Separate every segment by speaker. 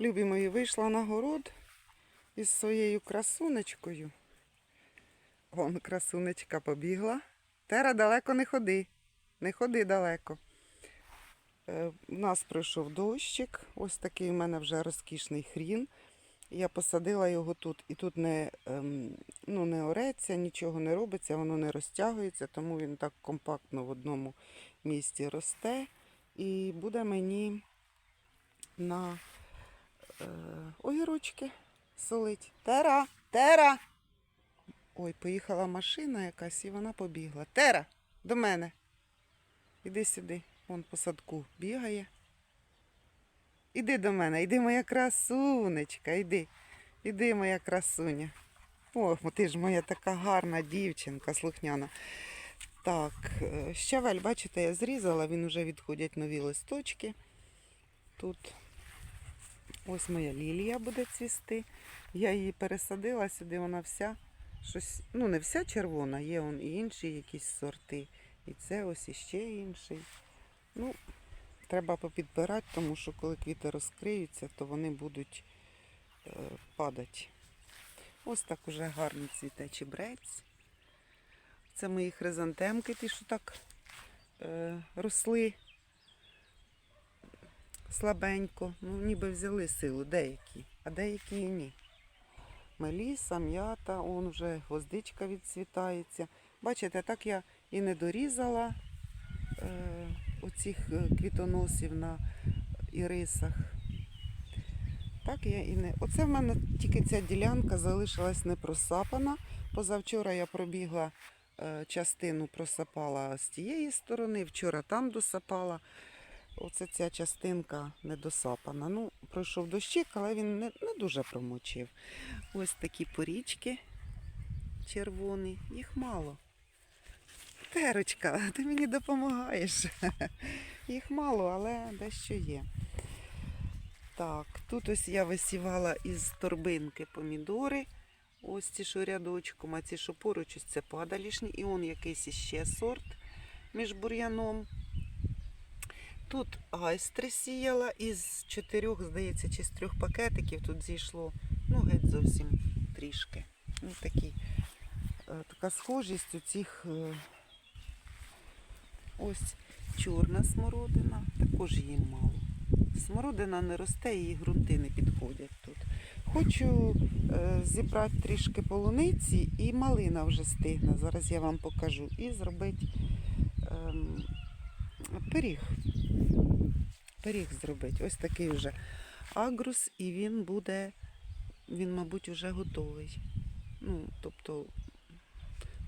Speaker 1: Любі мої, вийшла на город із своєю красунечкою. Вон красунечка побігла. Тера далеко не ходи. Не ходи далеко. Е, У нас пройшов дощик. Ось такий у мене вже розкішний хрін. Я посадила його тут, і тут не, ем, ну, не ореться, нічого не робиться, воно не розтягується, тому він так компактно в одному місці росте. І буде мені на е, огірочки солить. Тера! Тера! Ой, поїхала машина якась і вона побігла. Тера, до мене. Іди сюди, вон по садку бігає. Іди до мене, іди моя красунечка, іди. Іди, моя красуня. О, ти ж моя така гарна дівчинка, слухняна. Так, е, щавель, бачите, я зрізала, він вже відходять нові листочки. Тут ось моя лілія буде цвісти. Я її пересадила сюди, вона вся щось, ну не вся червона, є он і інші якісь сорти. І це ось іще інший. Ну, треба попідбирати, тому що коли квіти розкриються, то вони будуть е, падати. Ось так уже гарно цвіте чебрець. Це мої хризантемки, ті, що так е, росли слабенько. Ну, ніби взяли силу, деякі, а деякі і ні. Меліса, м'ята, он вже гвоздичка відцвітається. Бачите, так я і не дорізала е, оцих е, квітоносів на ірисах. Так я і не. Оце в мене тільки ця ділянка залишилась не просапана. Позавчора я пробігла е, частину, просапала з тієї сторони, вчора там досапала. Оце ця частинка не досапана. Ну, пройшов дощик, але він не, не дуже промочив. Ось такі порічки червоні, їх мало. Терочка, ти мені допомагаєш. Їх мало, але дещо є. Так, тут ось я висівала із торбинки помідори. Ось ці, що рядочком, а ці, що поруч, ось це падалішні. І он якийсь іще сорт між бур'яном. Тут гайстри сіяла із чотирьох, здається, чи з трьох пакетиків тут зійшло. Ну, геть зовсім трішки. Ну, такі, е, така схожість у цих е, ось чорна смородина, також її мало. Смородина не росте, її ґрунти не підходять тут. Хочу е, зібрати трішки полуниці і малина вже стигне. Зараз я вам покажу. І зробити ем, пиріг. Пиріг зробити. Ось такий вже агрус, і він буде, він, мабуть, вже готовий. Ну, тобто,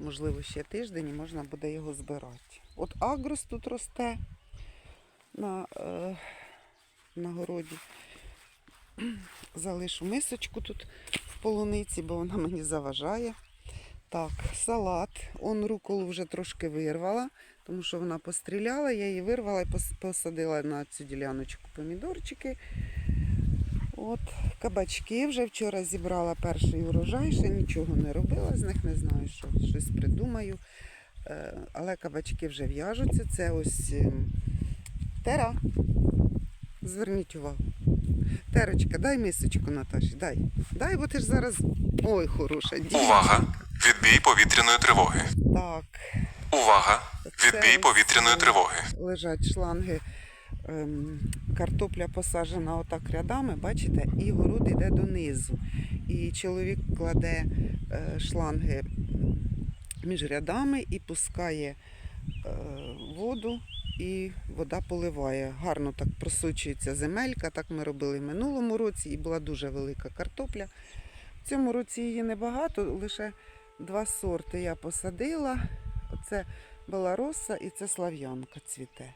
Speaker 1: можливо, ще тиждень і можна буде його збирати. От агрус тут росте на, е, на городі. Залишу мисочку тут в полуниці, бо вона мені заважає. Так, салат. Он руколу вже трошки вирвала, тому що вона постріляла, я її вирвала і посадила на цю діляночку помідорчики. От, кабачки вже вчора зібрала перший урожай, ще нічого не робила з них, не знаю, що щось придумаю. Е, Але кабачки вже в'яжуться. Це ось ем, тера. Зверніть увагу. Терочка, дай мисочку Наташі, дай. Дай, бо ти ж зараз. Ой, хороша дівчинка.
Speaker 2: Увага! Відбій повітряної тривоги.
Speaker 1: Так,
Speaker 2: Увага! Відбій повітряної
Speaker 1: е,
Speaker 2: тривоги.
Speaker 1: лежать шланги. Ем, картопля посаджена отак рядами, бачите, і город йде донизу. І чоловік кладе е, шланги між рядами і пускає е, воду, і вода поливає. Гарно так просочується земелька. Так ми робили в минулому році, і була дуже велика картопля. В цьому році її небагато, лише два сорти я посадила. Оце Белароса і це слав'янка цвіте.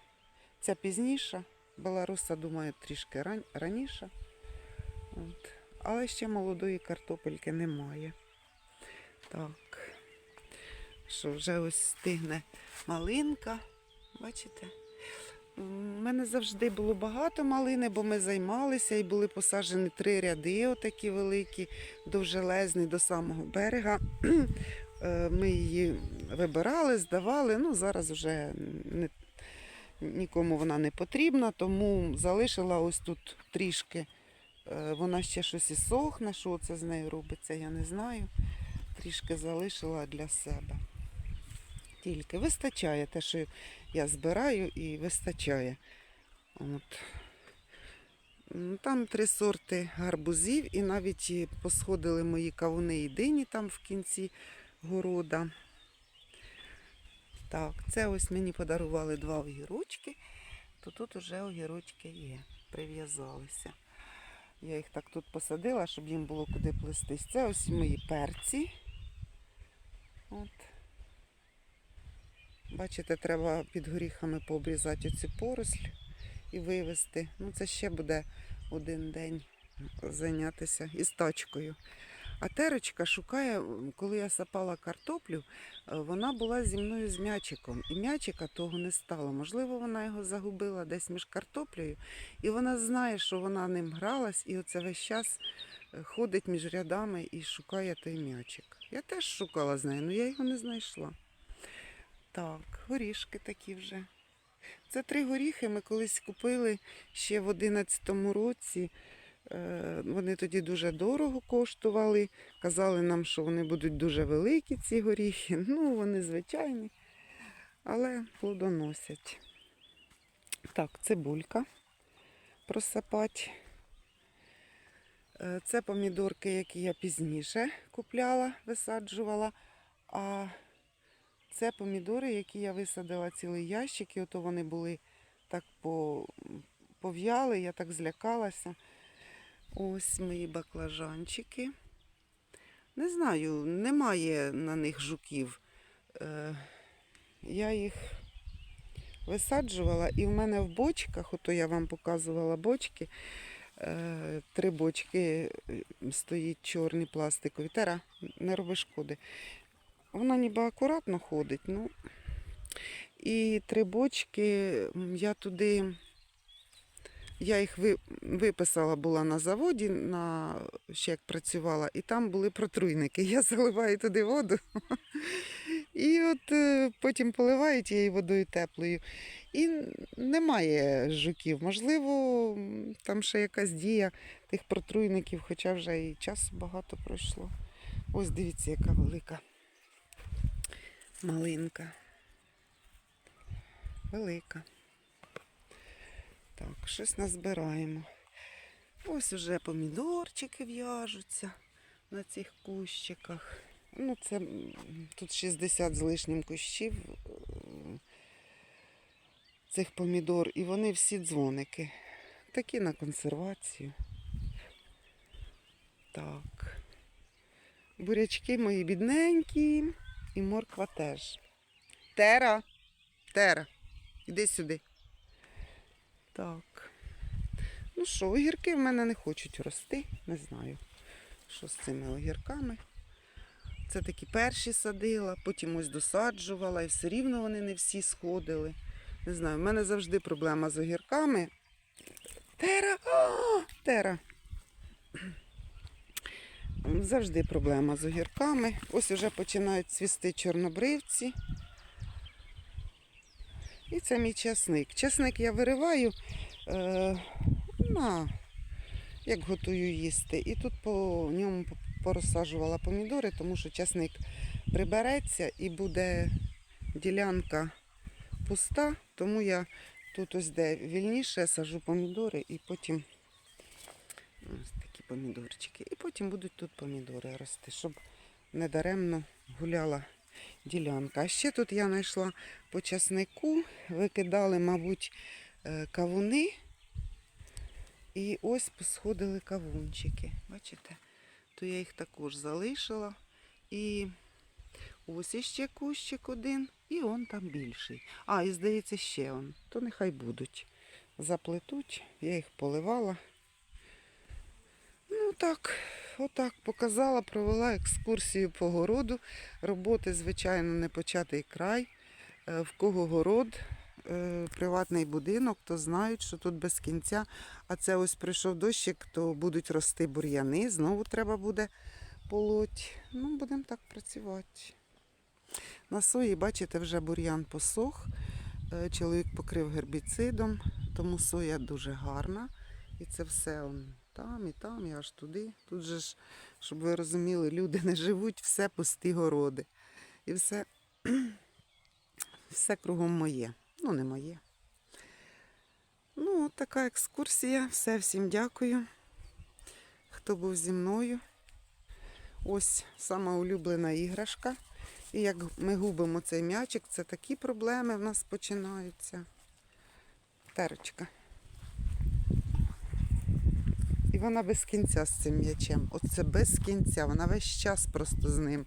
Speaker 1: Ця пізніша, Белароса, думаю, трішки ран... раніше. От. Але ще молодої картопельки немає. Так. Що вже ось стигне малинка. Бачите? У мене завжди було багато малини, бо ми займалися і були посаджені три ряди, отакі великі, довжелезні до самого берега. Е, Ми її вибирали, здавали. Ну, зараз вже не, нікому вона не потрібна, тому залишила ось тут трішки Е, Вона ще щось і сохне, що це з нею робиться, я не знаю. Трішки залишила для себе. Тільки вистачає те, що я збираю, і вистачає. От. Там три сорти гарбузів, і навіть посходили мої кавуни і дині там в кінці города. Так, це ось мені подарували два огірочки, то тут уже огірочки є, прив'язалися. Я їх так тут посадила, щоб їм було куди плестись. Це ось мої перці. От. Бачите, треба під горіхами пообрізати оцю поросль і вивезти. Ну, це ще буде один день зайнятися із тачкою. А терочка шукає, коли я сапала картоплю, е, вона була зі мною з м'ячиком. І м'ячика того не стало. Можливо, вона його загубила десь між картоплею, і вона знає, що вона ним гралась, і оце весь час е, ходить між рядами і шукає той м'ячик. Я теж шукала з нею, але я його не знайшла. Так, горішки такі вже. Це три горіхи ми колись купили ще в 11-му році. Е, Вони тоді дуже дорого коштували. Казали нам, що вони будуть дуже великі, ці горіхи. Ну, вони звичайні, але плодоносять. Так, цибулька просапать. Е, Це помідорки, які я пізніше купляла, висаджувала. А це помідори, які я висадила цілий ящик, і ото вони були так пов'яли, я так злякалася. Ось мої баклажанчики. Не знаю, немає на них жуків. Е, Я їх висаджувала, і в мене в бочках, ото я вам показувала бочки, е, три бочки стоїть чорні пластикові. Тера, не роби шкоди. Вона ніби акуратно ходить, ну. І три бочки я туди. Я їх ви- виписала була на заводі, на, ще як працювала, і там були протруйники. Я заливаю туди воду. І от е, потім поливаю тією водою теплою. І немає жуків. Можливо, там ще якась дія тих протруйників, хоча вже і часу багато пройшло. Ось дивіться, яка велика малинка. Велика. Так, щось назбираємо. Ось уже помідорчики в'яжуться на цих кущиках. Ну, це тут 60 з лишнім кущів е, цих помідор, і вони всі дзвоники. Такі на консервацію. Так. Бурячки мої бідненькі, і морква теж. Тера, Тера, іди сюди. Так. Ну що, огірки в мене не хочуть рости. Не знаю, що з цими огірками. Це такі перші садила, потім ось досаджувала, і все рівно вони не всі сходили. Не знаю, в мене завжди проблема з огірками. Тера! А, Тера! Завжди проблема з огірками. Ось вже починають цвісти чорнобривці. І це мій часник. Часник я вириваю е, на, як готую їсти. І тут по ньому порозсаджувала помідори, тому що часник прибереться і буде ділянка пуста, тому я тут ось де вільніше сажу помідори і потім ось такі помідорчики. І потім будуть тут помідори рости, щоб недаремно гуляла ділянка. А ще тут я знайшла по часнику, викидали, мабуть, е, кавуни. І ось посходили кавунчики. Бачите? То я їх також залишила. І ось іще кущик один, і он там більший. А, і здається, ще он. То нехай будуть. Заплетуть, я їх поливала. Ну так, отак показала, провела екскурсію по городу. Роботи, звичайно, не початий край. Е, В кого город, е, приватний будинок, то знають, що тут без кінця. А це ось прийшов дощик, то будуть рости бур'яни, знову треба буде полоть. Ну, будемо так працювати. На сої, бачите, вже бур'ян посох. Е, Чоловік покрив гербіцидом, тому соя дуже гарна. І це все там, і там, і аж туди. Тут же ж, щоб ви розуміли, люди не живуть, все пусті городи. І все, все кругом моє. Ну, не моє. Ну, от така екскурсія. Все, всім дякую. Хто був зі мною. Ось сама улюблена іграшка. І як ми губимо цей м'ячик, це такі проблеми в нас починаються. Терочка. Вона без кінця з цим м'ячем. Оце без кінця. Вона весь час просто з ним.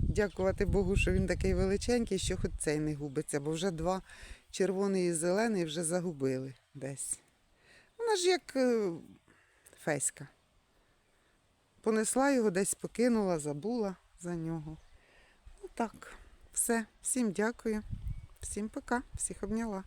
Speaker 1: Дякувати Богу, що він такий величенький, що хоч цей не губиться, бо вже два червоний і зелений вже загубили десь. Вона ж як е, феська. Понесла його, десь покинула, забула за нього. Ну так, все. Всім дякую. Всім пока. Всіх обняла.